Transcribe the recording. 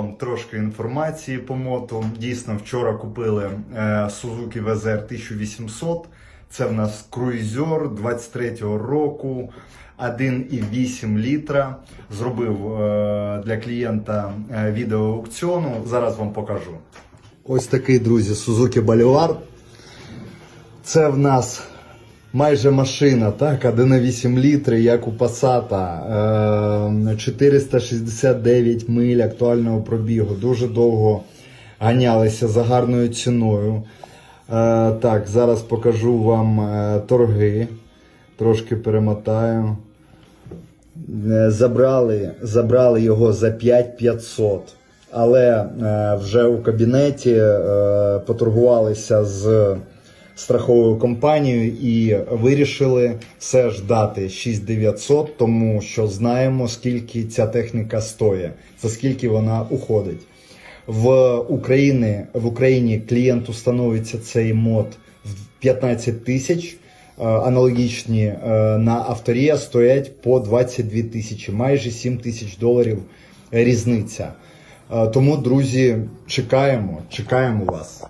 вам трошки інформації по моту. Дійсно, вчора купили е, Suzuki VZR 1800. Це в нас круїзер 23-го року, 1,8 літра. Зробив е, для клієнта е, відео аукціону. Зараз вам покажу. Ось такий, друзі, Suzuki Boulevard. Це в нас майже машина, так, 1,8 літри, як у. Е, 469 миль актуального пробігу. Дуже довго ганялися за гарною ціною. Е, так, зараз покажу вам е, торги. Трошки перемотаю. Е, Забрали, забрали його за 5500. Але е, вже у кабінеті е, поторгувалися з страховою компанією і вирішили все ж дати 6900, тому що знаємо, скільки ця техніка стоїть, за скільки вона уходить. В Україні, в Україні клієнту становиться цей мод в 15 тисяч. Е, Аналогічні е, на авторія стоять по 22 тисячі, майже 7 тисяч доларів різниця. Е, Тому, друзі, чекаємо, чекаємо вас.